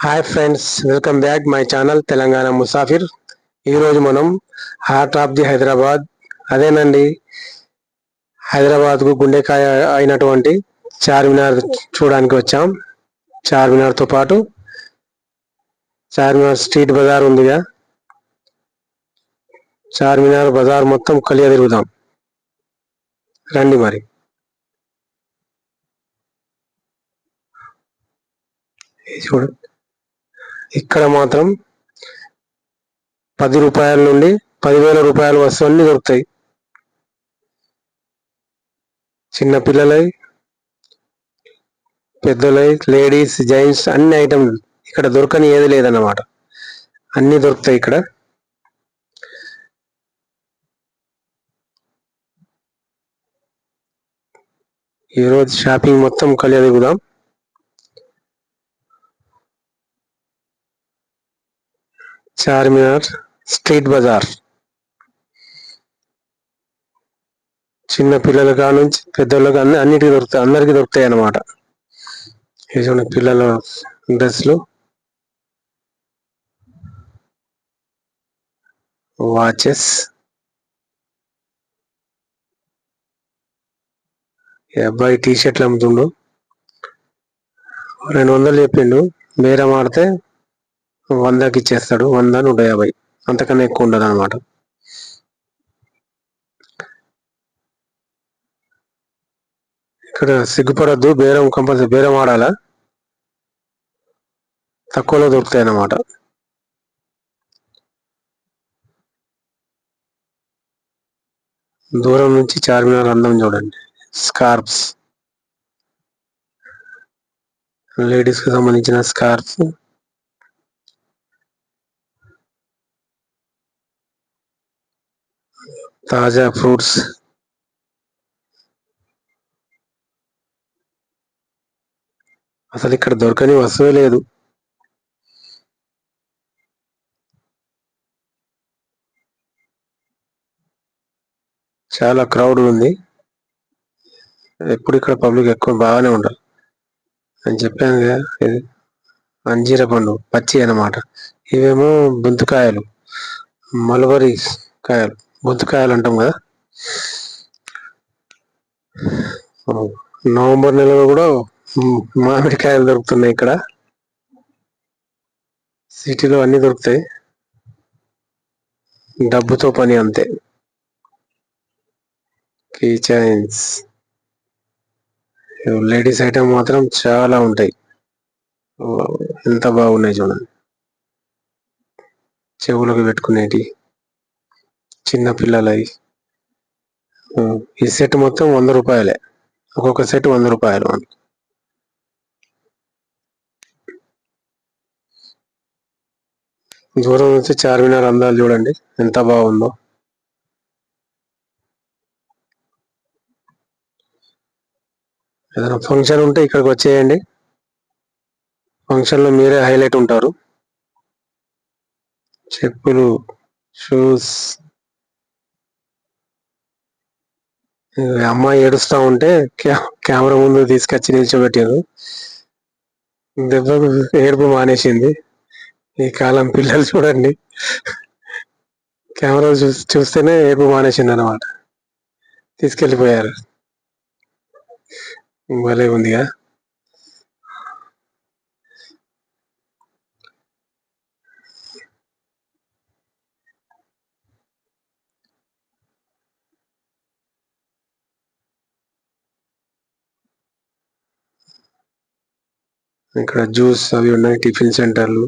Hi friends welcome back my channel Telangana Musafir ఈరోజు మనం heart of the Hyderabad అదేనండి హైదరాబాద్కు గుండెకాయ అయినటువంటి చార్మినార్ చూడడానికి వచ్చాం. చార్మినార్తో పాటు చార్మినార్ స్ట్రీట్ బజార్ ఉందిగా. చార్మినార్ బజార్ మొత్తం కలియ తిరుగుదాం. రండి మరి. చూడండి ఇక్కడ మాత్రం పది రూపాయల నుండి పదివేల రూపాయల వస్తువులన్నీ దొరుకుతాయి. చిన్న పిల్లలై పెద్దలై లేడీస్ జెంట్స్ అన్ని ఐటమ్ ఇక్కడ దొరకని ఏది లేదన్నమాట. అన్ని దొరుకుతాయి ఇక్కడ. ఈరోజు షాపింగ్ మొత్తం కలియ చార్మినార్ స్ట్రీట్ బజార్. చిన్న పిల్లల కాడ నుంచి పెద్దోళ్ళకి అన్ని అన్నిటికీ దొరుకుతాయి అందరికీ దొరుకుతాయి అన్నమాట. చూడండి పిల్లల డ్రెస్లు వాచెస్. అబ్బాయి టీ షర్ట్లు అమ్ముతుండు. రెండు వందలు చెప్పిండు. బేరం ఆడితే వందకి ఇచ్చేస్తాడు వంద నూట యాభై. అంతకన్నా ఎక్కువ ఉండదు అనమాట ఇక్కడ సిగ్గుపడద్దు. బేరం కంపల్సరీ బేరం ఆడాలా. తక్కువలో దొరుకుతాయి అన్నమాట దూరం నుంచి చార్మినార్ అందం చూడండి. స్కార్ప్స్ లేడీస్కి సంబంధించిన స్కార్ప్స్ తాజా ఫ్రూట్స్. అసలు ఇక్కడ దొరకని వస్తువే లేదు. చాలా క్రౌడ్ ఉంది. ఎప్పుడు ఇక్కడ పబ్లిక్ ఎక్కువ బాగానే ఉండరు అని చెప్పాను కదా ఇది అంజీర పండు పచ్చి అన్నమాట. ఇవేమో బొంతుకాయలు మలబరీ కాయలు. బుంతుకాయలు అంటాం కదా నవంబర్ నెలలో కూడా మామిడికాయలు దొరుకుతున్నాయి ఇక్కడ. సిటీలో అన్ని దొరుకుతాయి. డబ్బుతో పని అంతే. Key chains. లేడీస్ ఐటమ్ మాత్రం చాలా ఉంటాయి. ఎంత బాగున్నాయి చూడండి. చెవులకు పెట్టుకునేటి చిన్న పిల్లలవి ఈ సెట్ మొత్తం వంద రూపాయలే. ఒక్కొక్క సెట్ వంద రూపాయలు దూరం నుంచి చార్మినార్ అందాలు చూడండి ఎంత బాగుందో. ఏదైనా ఫంక్షన్ ఉంటే ఇక్కడికి వచ్చేయండి. ఫంక్షన్లో మీరే హైలైట్ ఉంటారు. చెప్పులు షూస్ అమ్మాయి ఏడుస్తా ఉంటే కెమెరా ముందు తీసుకొచ్చి నిల్చోబెట్టారు దెబ్బకు ఏడుపు మానేసింది. ఈ కాలం పిల్లలు చూడండి. కెమెరా చూస్తేనే ఏడుపు మానేసింది అనమాట తీసుకెళ్ళిపోయారు. భలే ఉందిగా. ఇక్కడ జ్యూస్ అవి ఉన్నాయి టిఫిన్ సెంటర్లు.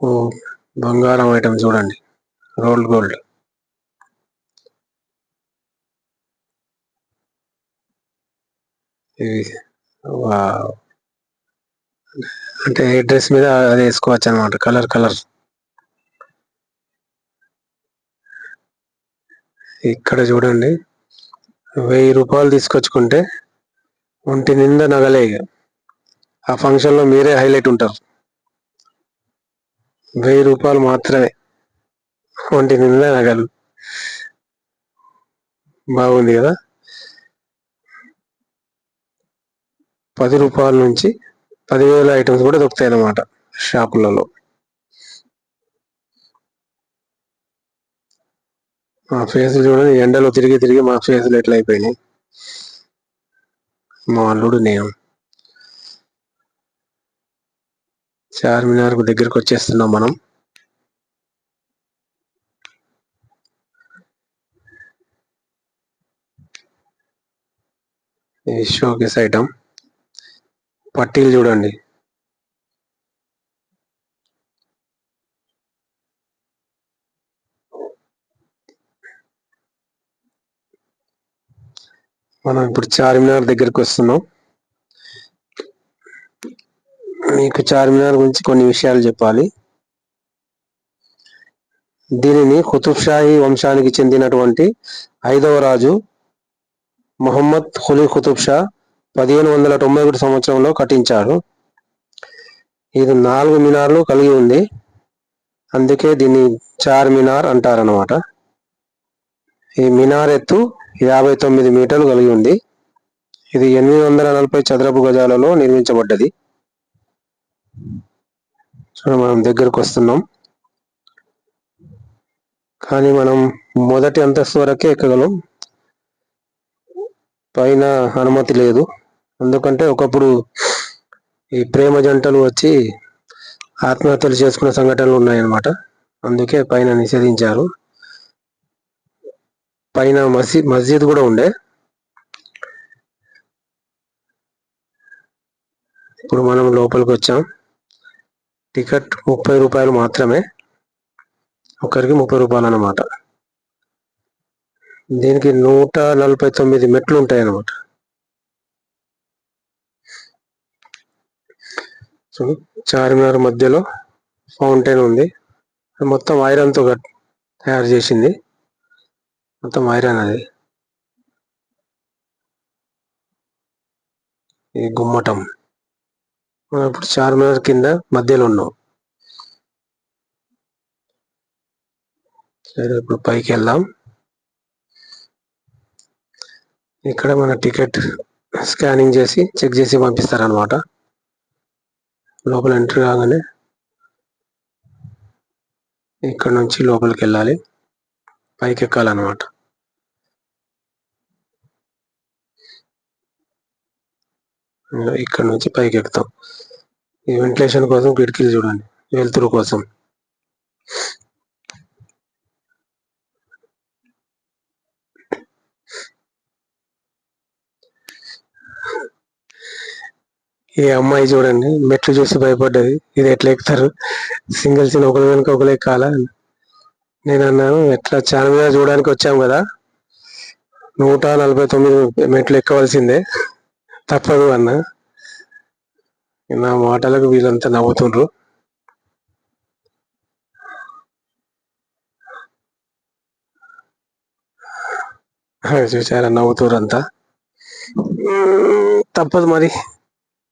ఓ బంగారం ఐటమ్ చూడండి. Rolled gold. ఇది అంటే డ్రెస్ మీద అది వేసుకోవచ్చు అనమాట కలర్ కలర్. ఇక్కడ చూడండి. వెయ్యి రూపాయలు తీసుకొచ్చుకుంటే ఒంటి నిండా నగలే ఆ ఫంక్షన్లో మీరే హైలైట్ ఉంటారు. వెయ్యి రూపాయలు మాత్రమే. ఒంటి నిండా నగలు. బాగుంది కదా? పది రూపాయల నుంచి పదివేల ఐటమ్స్ కూడా దొరుకుతాయి అన్నమాట షాపులలో. మా ఫేస్ చూడండి ఎండలో తిరిగి తిరిగి మా ఫేస్లు ఎట్లా అయిపోయినాయి. మా అల్లుడు నేను. చార్మినార్ దగ్గరకు వచ్చేస్తున్నాం మనం. Showcase item. పట్టీలు చూడండి. మనం ఇప్పుడు చార్మినార్ దగ్గరకు వస్తున్నాం. మీకు చార్మినార్ గురించి కొన్ని విషయాలు చెప్పాలి. దీనిని కుతుబ్షాహీ వంశానికి చెందినటువంటి ఐదవ రాజు మొహమ్మద్ హులీ కుతుబ్ షా పదిహేను వందల తొంభై ఒకటి సంవత్సరంలో కట్టించాడు. ఇది నాలుగు మినార్లు కలిగి ఉంది. అందుకే దీన్ని చార్ మినార్ అంటారనమాట ఈ మినార్ ఎత్తు యాభై తొమ్మిది మీటర్లు కలిగి ఉంది. ఇది ఎనిమిది వందల నలభై చదరపు గజాలలో నిర్మించబడ్డది. చూడ మనం దగ్గరకు వస్తున్నాం. కానీ మనం మొదటి అంతస్తు వరకే ఎక్కగలం. పైన అనుమతి లేదు. ఎందుకంటే ఒకప్పుడు ఈ ప్రేమ జంటలు వచ్చి ఆత్మహత్యలు చేసుకున్న సంఘటనలు ఉన్నాయన్నమాట. అందుకే పైన నిషేధించారు. పైన మసీద్ మస్జిద్ కూడా ఉండే. ఇప్పుడు మనం లోపలికి వచ్చాం టికెట్ ముప్పై రూపాయలు మాత్రమే. ఒకరికి ముప్పై రూపాయలు అన్నమాట దీనికి నూట నలభై తొమ్మిది మెట్లు ఉంటాయి అన్నమాట సో చార్మినార్ మధ్యలో ఫౌంటైన్ ఉంది. మొత్తం ఐరన్తో తయారు చేసింది. మొత్తం ఐరన్ అది. ఈ గుమ్మటం. మనం ఇప్పుడు చార్మినార్ కింద మధ్యలో ఉన్నాం. సరే ఇప్పుడు పైకి వెళ్దాం. ఇక్కడ మన టికెట్ స్కానింగ్ చేసి చెక్ చేసి పంపిస్తారనమాట లోపల ఎంట్రీ కాగానే ఇక్కడ నుంచి లోపలికి వెళ్ళాలి. పైకి ఎక్కాలన్నమాట ఇక్కడ నుంచి పైకి ఎక్కుతాం. ఈ వెంటిలేషన్ కోసం కిటికీలు చూడండి. వెలుతురు కోసం. ఈ అమ్మాయి చూడండి మెట్లు చూసి భయపడ్డది. ఇది ఎట్లా ఎక్కుతారు? సింగిల్ సీన్ ఒకరి వెనుక ఒకరు ఎక్కాలా? నేను అన్నాను ఎట్లా మీద చూడడానికి వచ్చాం కదా. నూట నలభై తొమ్మిది మెట్లు ఎక్కవలసిందే. తప్పదు అన్న. నా మాటలకు వీళ్ళంతా నవ్వుతుండ్రు. చూసారా నవ్వుతురు అంతా తప్పదు మరి.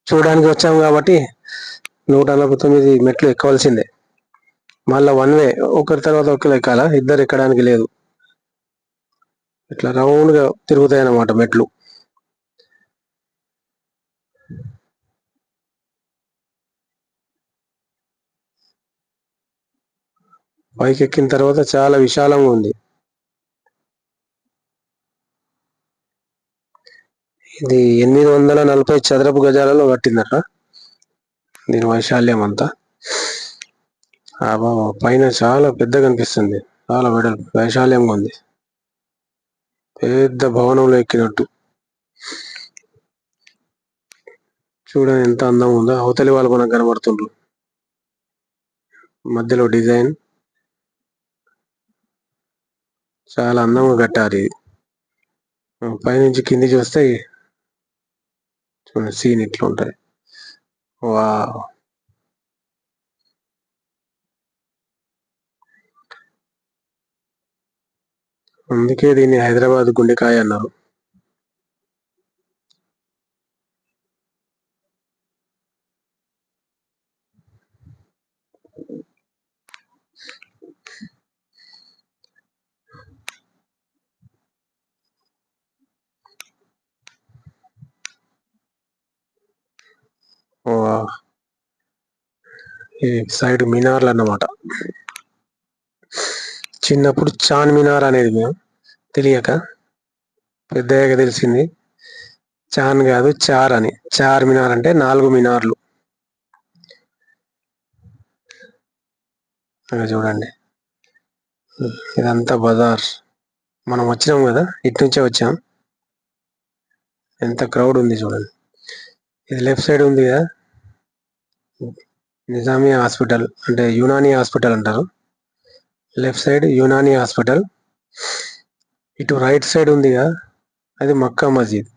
చూడడానికి వచ్చాము కాబట్టి నూట నలభై తొమ్మిది మెట్లు ఎక్కవలసిందే. మళ్ళా వన్ వే ఒకరి తర్వాత ఒకరు ఎక్కాలా? ఇద్దరు ఎక్కడానికి లేదు. ఇట్లా రౌండ్గా తిరుగుతాయి అన్నమాట మెట్లు. పైకి ఎక్కిన తర్వాత చాలా విశాలంగా ఉంది. ఇది ఎనిమిది వందల నలభై చదరపు గజాలలో కట్టిందట దీని వైశాల్యం అంతా. పైన చాలా పెద్దగా కనిపిస్తుంది చాలా వెడల్పు వైశాల్యంగా ఉంది. పెద్ద భవనంలో ఎక్కినట్టు. చూడండి ఎంత అందం ఉందో. అవతలి వాళ్ళు మనకు కనబడుతుండ్రు. మధ్యలో డిజైన్. చాలా అందంగా కట్టారు ఇది పైనుంచి కింది చూస్తే చూడండి సీన్ ఇట్లా ఉంటాయి వా అందుకే దీన్ని హైదరాబాద్ గుండెకాయ అన్నారు. ఈ సైడ్ మినార్లు అన్నమాట చిన్నప్పుడు చాన్ మినార్ అనేది మేము తెలియక పెద్దయ్యాక తెలిసింది. చాన్ కాదు చార్ అని. చార్ మినార్ అంటే నాలుగు మినార్లు. చూడండి. ఇదంతా బజార్. మనం వచ్చినాం కదా ఇటు నుంచే వచ్చాం. ఎంత క్రౌడ్ ఉంది చూడండి. ఇది లెఫ్ట్ సైడ్ ఉంది కదా. నిజామియా హాస్పిటల్ అంటే యునాని హాస్పిటల్ అంటారు. Left side Unani hospital. ఇటు రైట్ సైడ్ ఉంది కదా అది మక్కా మస్జిద్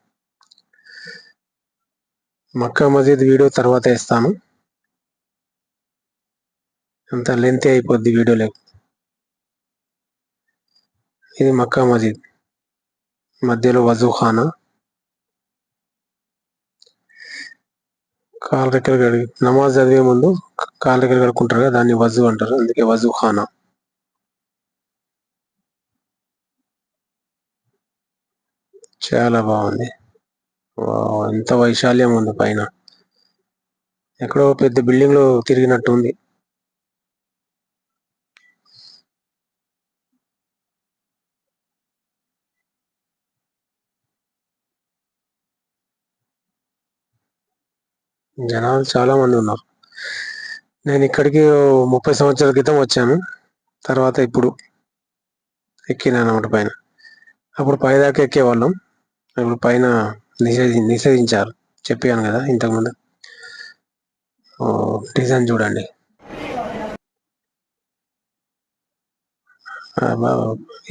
మక్కా మస్జిద్ వీడియో తర్వాత ఇస్తాను అంత లెంత్ అయిపోద్ది వీడియోలో ఇది మక్కా మస్జిద్ మధ్యలో వజూఖానా. కాలు రెక్కలు కడిగి నమాజ్ చదివే ముందు కాలు రెక్కలు కడుక్కుంటారు కదా దాన్ని వజు అంటారు. అందుకే వజు ఖానా. చాలా బాగుంది. ఎంత వైశాల్యం ఉంది పైన. ఎక్కడో పెద్ద బిల్డింగ్లో తిరిగినట్టు ఉంది జనాలు చాలా మంది ఉన్నారు. నేను ఇక్కడికి ముప్పై సంవత్సరాల క్రితం వచ్చాను. తర్వాత ఇప్పుడు ఎక్కినాను అన్నమాట పైన. అప్పుడు పైదాకా ఎక్కేవాళ్ళం. ఇప్పుడు పైన నిషేధి నిషేధించారు. చెప్పాను కదా ఇంతకుముందు. డిజైన్ చూడండి.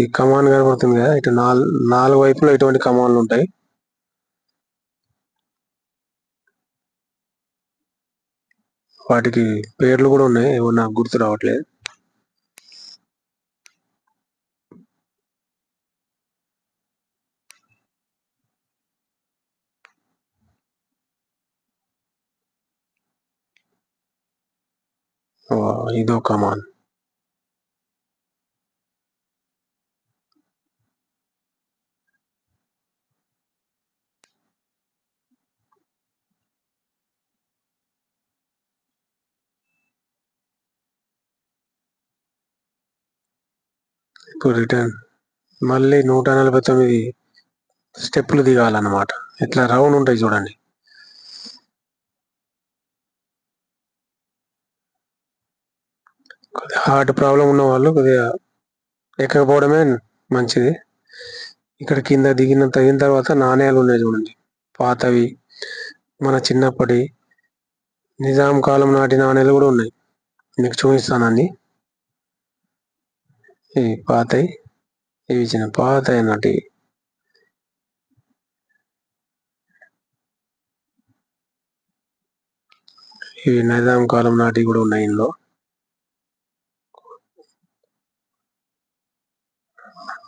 ఈ కమాన్ కనబడుతుంది కదా. ఇటు నాలుగు నాలుగు వైపులో ఇటువంటి కమాన్లు ఉంటాయి. వాటికి పేర్లు కూడా ఉన్నాయి. ఏమో నాకు గుర్తు రావట్లేదు. ఇదో కమాన్. ఇప్పుడు రిటర్న్ మళ్ళీ నూట నలభై తొమ్మిది స్టెప్పులు దిగాలన్నమాట. ఇట్లా రౌండ్ ఉంటాయి చూడండి. కొద్దిగా హార్ట్ ప్రాబ్లం ఉన్న వాళ్ళు కొద్దిగా ఎక్కకపోవడమే మంచిది. ఇక్కడ కింద దిగిన తగిన తర్వాత నాణ్యాలు ఉన్నాయి చూడండి. పాతవి మన చిన్నప్పటి నిజాం కాలం నాటి నాణ్యాలు కూడా ఉన్నాయి. మీకు చూపిస్తాను అన్ని. ఇవి పాతయి. ఇవి చిన్న పాత నాటి ఇవి నైజాం కాలం నాటి కూడా ఉన్నాయి ఇందులో.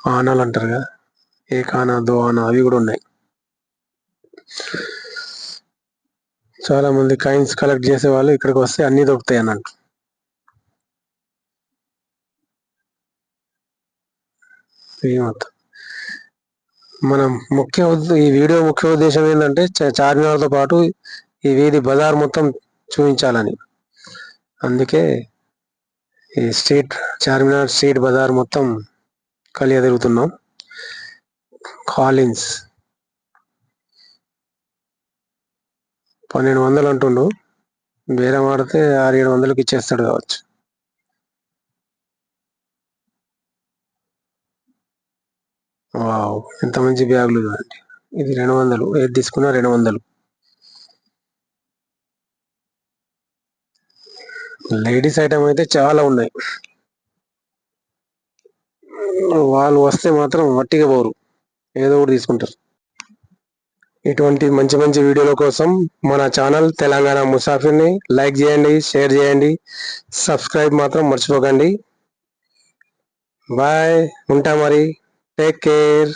ఆనాలు అంటారు కదా. ఏ కానా దో ఆనా అవి కూడా ఉన్నాయి. చాలా మంది కాయిన్స్ కలెక్ట్ చేసే వాళ్ళు ఇక్కడికి వస్తే అన్ని దొరుకుతాయి అన్నట్టు. మొత్తం మనం ముఖ్య ఈ వీడియో ముఖ్య ఉద్దేశం ఏంటంటే చార్మినార్తో పాటు ఈ వీధి బజార్ మొత్తం చూపించాలని. అందుకే ఈ స్ట్రీట్ చార్మినార్ స్ట్రీట్ బజార్ మొత్తం కలియ తిరుగుతున్నాం కాలిన్స్. పన్నెండు వందలు అంటుండు. వేరే ఆడితే ఆరు ఏడు వందలకి ఇచ్చేస్తాడు కావచ్చు. వావ్ ఎంత మంచి బ్యాగులు చూడండి ఇది రెండు వందలు ఏది తీసుకున్నా రెండు వందలు. లేడీస్ ఐటమ్ అయితే చాలా ఉన్నాయి. వాళ్ళు వస్తే మాత్రం వట్టిగా పోరు. ఏదో ఒకటి తీసుకుంటారు. ఇటువంటి మంచి మంచి వీడియోల కోసం మన ఛానల్ తెలంగాణ ముసాఫిర్ని లైక్ చేయండి షేర్ చేయండి. సబ్స్క్రైబ్ మాత్రం మర్చిపోకండి. బాయ్ ఉంటా మరి. Take care.